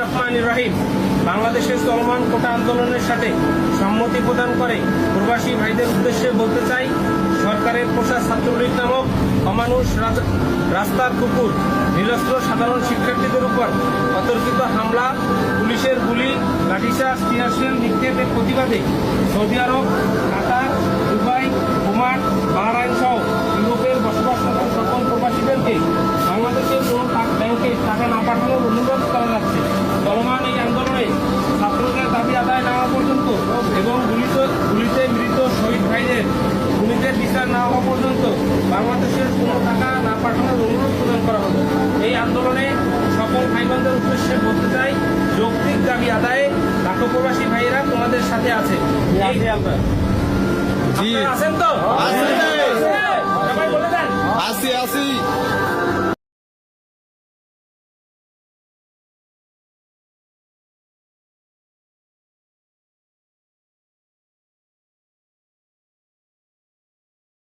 রহমান রহিম। বাংলাদেশের চলমান কোটা আন্দোলনের সাথে সম্মতি প্রদান করে প্রবাসী ভাইদের উদ্দেশ্যে বলতে চাই, সরকারের পোষা ছাত্রলীগ নামক অমানুষ রাস্তার কুকুর, নিরস্ত্র সাধারণ শিক্ষার্থীদের উপর অতর্কিত হামলা, পুলিশের গুলি, লাঠিচার্জ, টিয়ারশেল, নিক্ষেপের প্রতিবাদে সৌদি আরব পর্যন্ত বাংলাদেশের কোনো টাকা না পাঠানোর অনুরোধ প্রদান করা হলো এই আন্দোলনে সকল ভাইবন্ধের উদ্দেশ্যে বলতে চাই যৌক্তিক দাবি আদায়ে লাখো প্রবাসী ভাইয়েরা তোমাদের সাথে আছে। আছেন তো?